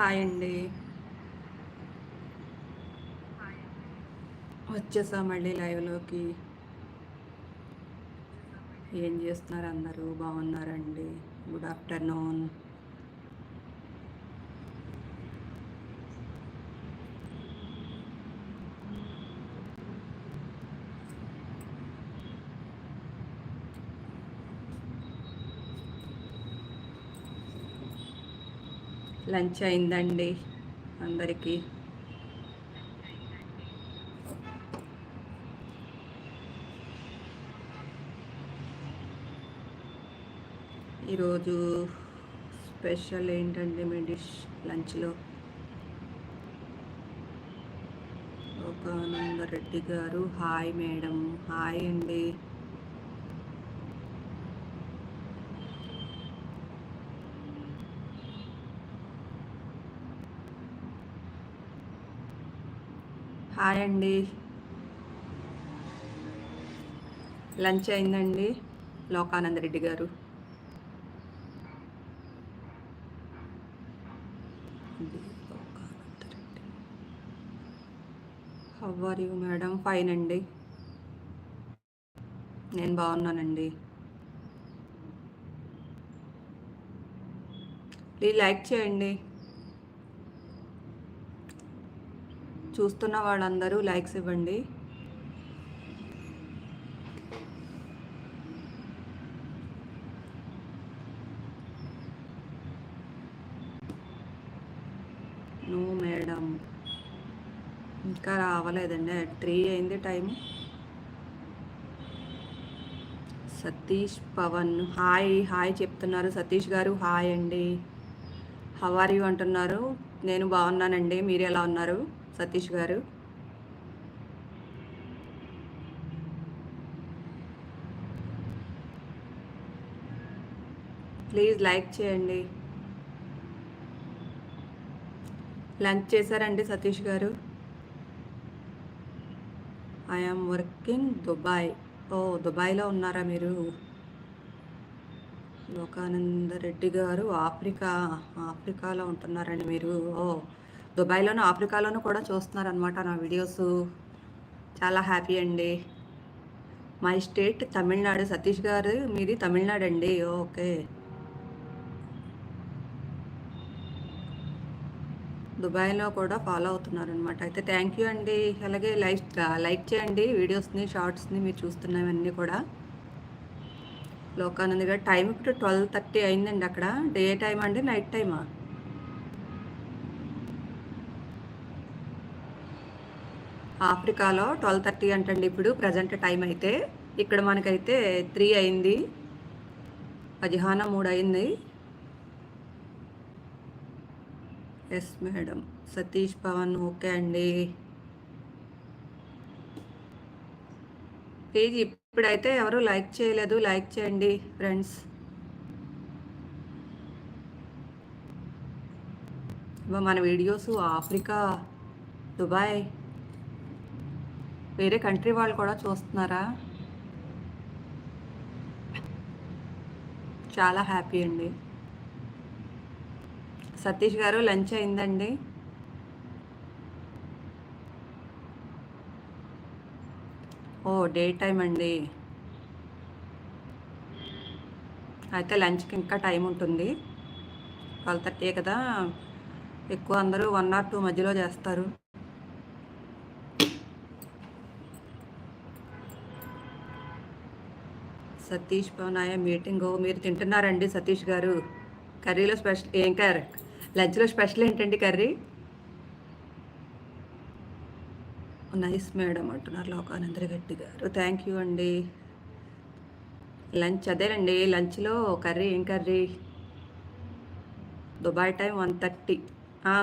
Hi అండి వచ్చేసా మళ్ళీ లైవ్లోకి. ఏం చేస్తున్నారు అందరూ? బాగున్నారండి. Good afternoon. లంచ్ అయిందండి అందరికీ. ఈరోజు స్పెషల్ ఏంటంటే మీ డిష్ లంచ్లో? ఒక నందరెడ్డి గారు. Hi madam. హాయ్ అండి. హాయ్ అండి. లంచ్ అయిందండి లోకానంద రెడ్డి గారు. హవర్ యూ మేడం ఫైన్ అండి. నేను బాగున్నానండి. ప్లీజ్ లైక్ చేయండి. చూస్తున్న వాళ్ళందరూ లైక్స్ ఇవ్వండి. No madam. ఇంకా రావలేదండి. త్రీ అయింది time. Satish Pavan hi hi చెప్తున్నారు. సతీష్ గారు హాయ్ అండి. హవ్ ఆర్ యూ అంటున్నారు. నేను బాగున్నానండి. మీరు ఎలా ఉన్నారు? సతీష్ గారు. ప్లీజ్ లైక్ చేయండి. లంచ్ చేశారండి సతీష్ గారు. ఐఎమ్ వర్కింగ్ దుబాయ్ ఓ దుబాయ్లో ఉన్నారా మీరు? లోకానంద రెడ్డి గారు ఆఫ్రికా ఆఫ్రికాలో ఉంటున్నారండి మీరు. ఓ దుబాయ్లోనూ ఆఫ్రికాలోనూ కూడా చూస్తున్నారనమాట నా వీడియోస్. చాలా హ్యాపీ అండి. My state Tamil Nadu. సతీష్ గారు మీది తమిళనాడు అండి. ఓకే. దుబాయ్లో కూడా ఫాలో అవుతున్నారనమాట అయితే థ్యాంక్ యూ అండి. అలాగే లైక్ లైక్ చేయండి వీడియోస్ని షార్ట్స్ని మీరు చూస్తున్నవన్నీ కూడా. లోకానంద్ గారు టైం ఇప్పుడు ట్వెల్వ్ థర్టీ అయిందండి అక్కడ. డే టైం అండి నైట్ టైమా? ఆఫ్రికాలో ట్వెల్వ్ థర్టీ అంటండి ఇప్పుడు ప్రజెంట్ టైం అయితే. ఇక్కడ మనకైతే త్రీ అయింది. మధ్యాహ్నం మూడు అయింది. Yes madam Satish Pavan okay అండి. ప్లీజ్ ఇప్పుడైతే ఎవరు లైక్ చేయలేదు లైక్ చేయండి ఫ్రెండ్స్. మన వీడియోస్ ఆఫ్రికా దుబాయ్. వేరే కంట్రీ వాళ్ళు కూడా చూస్తున్నారా? చాలా హ్యాపీ అండి. సతీష్ గారు లంచ్ అయిందండి. ఓ డే టైం అండి. అయితే లంచ్కి ఇంకా టైం ఉంటుంది. ట్వెల్వ్ థర్టీ కదా? ఎక్కువ అందరూ వన్ ఆర్ టూ మధ్యలో చేస్తారు. సతీష్ పవనాయ మీటింగ్ మీరు తింటున్నారండి సతీష్ గారు. కర్రీలో స్పెషల్ ఏం కర్రీ? లంచ్లో స్పెషల్ ఏంటండి కర్రీ? నైస్ మేడం అంటున్నారు లోకానందరి గట్టి గారు. థ్యాంక్ యూ అండి. లంచ్ అదేనండి లంచ్లో కర్రీ ఏం curry? Dubai time one thirty.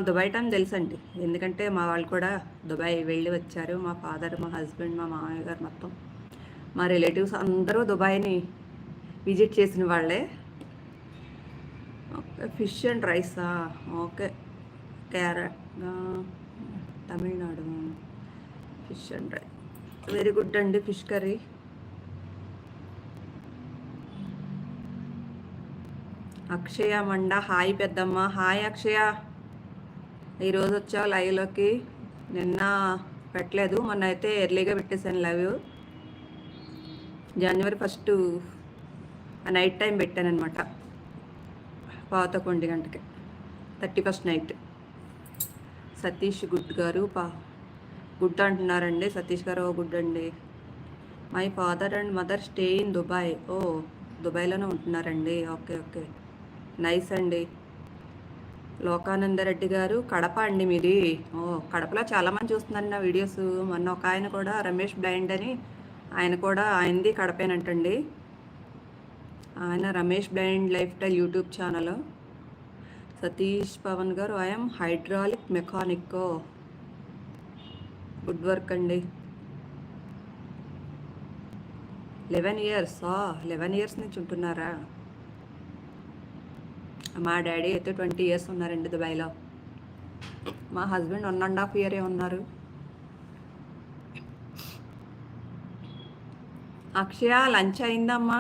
Dubai time తెలుసండి. ఎందుకంటే మా వాళ్ళు కూడా దుబాయ్ వెళ్ళి వచ్చారు. మా ఫాదర్ మా హస్బెండ్ మా మామయ్య గారు మొత్తం. మా రిలేటివ్స్ అందరూ దుబాయ్ని విజిట్ చేసిన వాళ్ళే. ఓకే ఫిష్ అండ్ రైసా? Okay carrot Tamil Nadu fish and rice. Very good అండి ఫిష్ కర్రీ. అక్షయ మండ హాయ్ పెద్దమ్మ. హాయ్ అక్షయ. ఈరోజు వచ్చావు లైవ్లోకి. నిన్న పెట్టలేదు మొన్న అయితే ఎర్లీగా పెట్టేశాను లైవ్. జనవరి ఫస్ట్ నైట్ టైం పెట్టాను అనమాట పావుతకు ఒంటి గంటకి. Thirty first night. Satish good గారు పా గుడ్ అంటున్నారండి. సతీష్ గారు ఓ గుడ్ అండి. My father and mother stay in Dubai. ఓ దుబాయ్లోనే ఉంటున్నారండి. Okay okay. నైస్ అండి. లోకానందరెడ్డి గారు కడప అండి మీది. ఓ కడపలో చాలామంది చూస్తున్నారు నా వీడియోస్. మొన్న ఒక ఆయన కూడా రమేష్ బ్లైండ్ అని ఆయన కూడా ఆయనది కడపేనంటండి. ఆయన Ramesh blind life style YouTube channel. Satish Pavan గారు I'm hydraulic mechanic. Good work అండి. లెవెన్ ఇయర్స్ లెవెన్ ఇయర్స్ నుంచి ఉంటున్నారా? మా డాడీ అయితే ట్వంటీ ఇయర్స్ ఉన్నారండి దుబాయ్లో. మా హస్బెండ్ వన్ అండ్ హాఫ్ ఇయరే ఉన్నారు. అక్షయ లంచ్ అయిందమ్మా.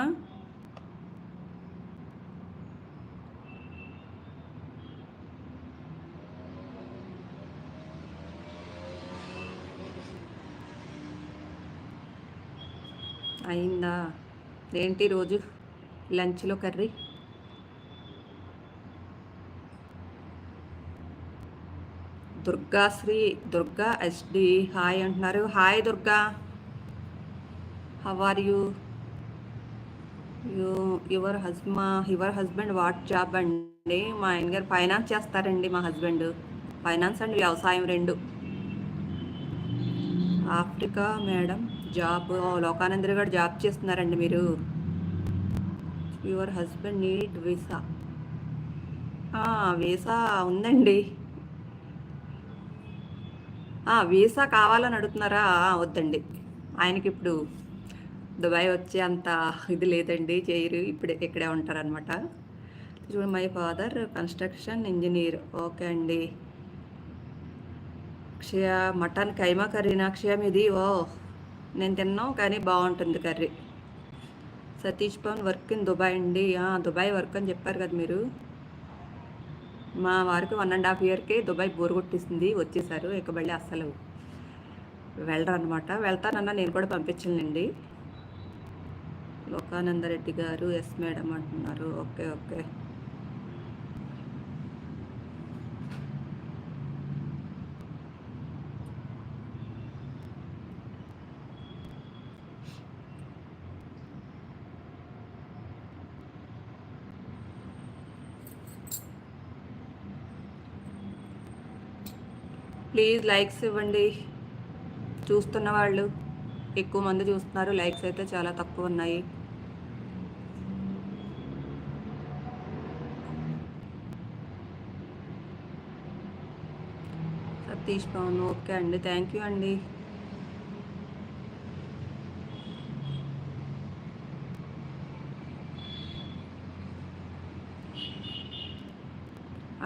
అయిందా? ఏంటి రోజు లంచ్లో curry? Durgashree Durga SD hi అంటున్నారు. Hi Durga. How are you you your husband your husband what job అండి మా ఆయన గారు ఫైనాన్స్ చేస్తారండి మా హస్బెండ్ ఫైనాన్స్ అండ్ వ్యవసాయం రెండు. ఆఫ్రికా మేడం జాబ్ లోకానందరి గారు జాబ్ చేస్తున్నారండి మీరు. Your husband need visa visa ఉందండి. వీసా కావాలని అడుగుతున్నారా? వద్దండి. ఆయనకి ఇప్పుడు దుబాయ్ వచ్చే అంత ఇది లేదండి. చేయరు ఇప్పుడే ఇక్కడే ఉంటారనమాట చూడు my father construction engineer. Okay అండి. అక్షయ మటన్ కైమా కర్రీనా అక్షయ మీది? ఓ నేను తిన్నాం కానీ బాగుంటుంది curry. Satish Pavan work in Dubai అండి. దుబాయ్ వర్క్ అని చెప్పారు కదా మీరు. మా వారికి వన్ అండ్ హాఫ్ ఇయర్కి దుబాయ్ బోర్ కొట్టేసింది వచ్చేసారు. ఇక మళ్ళీ అస్సలు వెళ్ళరు అనమాట వెళ్తానన్నా నేను కూడా పంపించలేండి లోకానందరెడ్డి గారు ఎస్ మేడం అంటున్నారు. Okay okay. ప్లీజ్ లైక్స్ ఇవ్వండి. చూస్తున్న వాళ్ళు ఎక్కువ మంది చూస్తున్నారు. లైక్స్ అయితే చాలా తక్కువ ఉన్నాయి. సతీష్ పవన్ ఓకే అండి. థ్యాంక్ యూ అండి.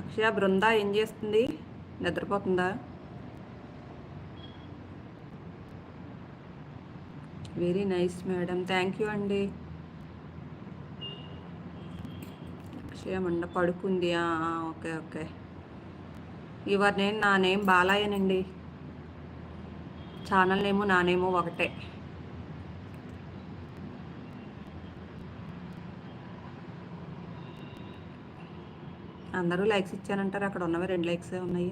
అక్షయ బృంద ఏం చేస్తుంది? నిద్రపోతుందా? Very nice madam thank you అండి. క్షేమండ పడుకుంది. Okay okay. ఇవర్ నేమ్ నా నేమ్ బాలయ్యనండి. ఛానల్ నేము నా నేము ఒకటే. అందరూ లైక్స్ ఇచ్చానంటారు అక్కడ ఉన్నవి రెండు లైక్సే ఉన్నాయి.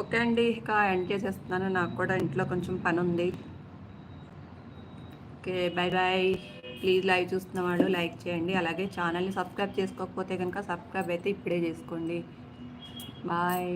ఓకే అండి ఇక ఎండ్ చేసేస్తున్నాను. నాకు కూడా ఇంట్లో కొంచెం పని ఉంది okay bye bye please live చూస్తున్న వాళ్ళు లైక్ చేయండి. అలాగే ఛానల్ని సబ్స్క్రైబ్ చేసుకోకపోతే కనుక సబ్స్క్రైబ్ అయితే ఇప్పుడే చేసుకోండి. బాయ్